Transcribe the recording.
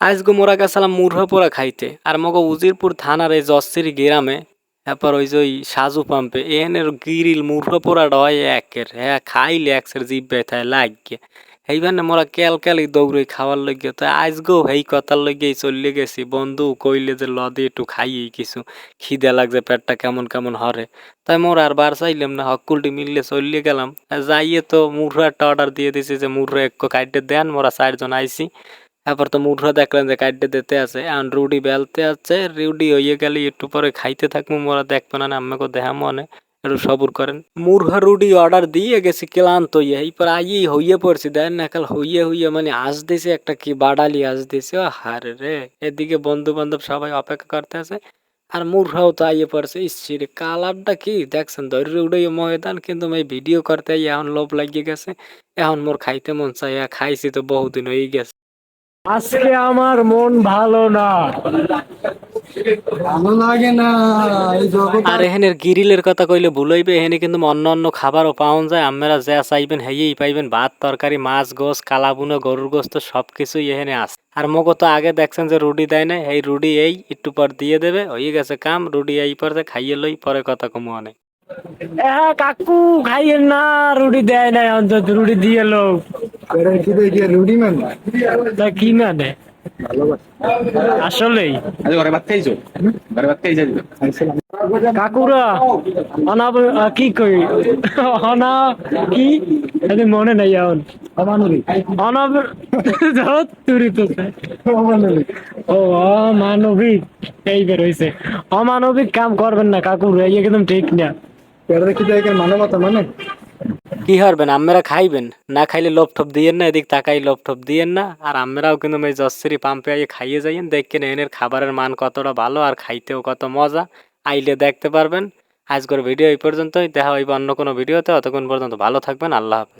আজকে মোরা গেছিলাম মুরহা পোড়া খাইতে, আর মগো উজিরপুর থানার এই জশ্রী গ্রামে এরপর ওই যে ওই সাজু পাম্পে এখানের গিরিল মুরহা পোড়াটা হয় একের হ্যাঁ খাইলে একসের জিভ ব্যথায় লাগে এইখানে মোরা কেল কেলি দৌড়ে খাওয়ার লগে তো আজকেও এই কথার লগেই চলে গেছি। বন্ধু কইলে যে লদে একটু খাইই কিছু, খিদে লাগছে, পেটটা কেমন কেমন হরে। তাই মোরা আর বার চাইলাম না, হকুলটি মিললে চলে গেলাম। যাইয়ে তো মুরহা একটা অর্ডার দিয়ে দিছি যে মুরহা এক কাইটে দেন, মোরা চারজন আইছি। তারপর তো মুঠো দেখলেন যে কাটতে দিতে আছে, এখন রুডি বেলতে আছে রুডি হইয়ে গেলে একটু পরে খাইতে থাকব, মোরা দেখব না আমাকে দেখা মনে, একটু সবুর করেন। মুরহা রুডি অর্ডার দিয়ে গেছি, ক্লান্ত হইয়ে এইপর আইয়েই হইয়ে পড়ছি দেন না, কাল হইয়ে হইয়ে মানে আজ দিছে, একটা কি বাডালি আজ দিছে, ও হারে রে, এদিকে বন্ধু বান্ধব সবাই অপেক্ষা করতে আছে, আর মুরহাও তো আইয়ে পড়ছে ইসিরে কালারটা কি, দেখছেন ধরে উড়ে ময়দান, কিন্তু আমি ভিডিও করতে এখন লোভ লাগিয়ে গেছে, এখন মোর খাইতে মন চাই খাইছি তো বহুদিন হয়ে গেছে। আজকে আমার মন ভালো না। ভালো লাগে না আর এখানের গিরিলের কথা কইলে ভুল হইবে এখানে কিন্তু অন্য অন্য খাবারও পাওয়া যায়। আপনারা যা চাইবেন হেয়েই পাইবেন ভাত তরকারি মাছ গোস কালাবুনো গরুর গোস তো সব কিছুই এখানে আছে আর মগো তো আগে দেখছেন যে রুটি দেয় না এই রুটি এই একটু পর দিয়ে দেবে হয়ে গেছে কাম রুটি এই পর যে খাইয়ে লই পরে কথা কমু অনেক। কাকু খাইয়েন না রুটি দেয় না অন্তত রুটি দিয়ে লোক তো কি মানে আসলেই। আজ ঘরে ভাত খাইছো? ঘরে ভাত খাইছো? কাকুরা অনাব কি কই? অনা কি? এদের মনে নাই এখন। অমানবিক ও এই বের হইছে। অমানবিক কাম করবেন না কাকুরা এই একদম ঠিক না। মানবতা মানে। কি হারবেন? আমেরা খাইবেন? না খাইলে লোভ ঠোপ দিয়েন না, এদিক তাকাই লোভ ঠোপ দিয়েন না। আর আমরাও কিন্তু এই জশ্রী পাম্পে আইয়ে খাইয়ে যাইয়েন। দেখেন এনের খাবারের মান কতটা ভালো আর খাইতেও কত মজা। আইলে দেখতে পারবেন। আজকের ভিডিও এই পর্যন্তই। দেখা হইব অন্য কোনো ভিডিওতে। অতক্ষণ পর্যন্ত ভালো থাকবেন। আল্লাহ হাফেজ।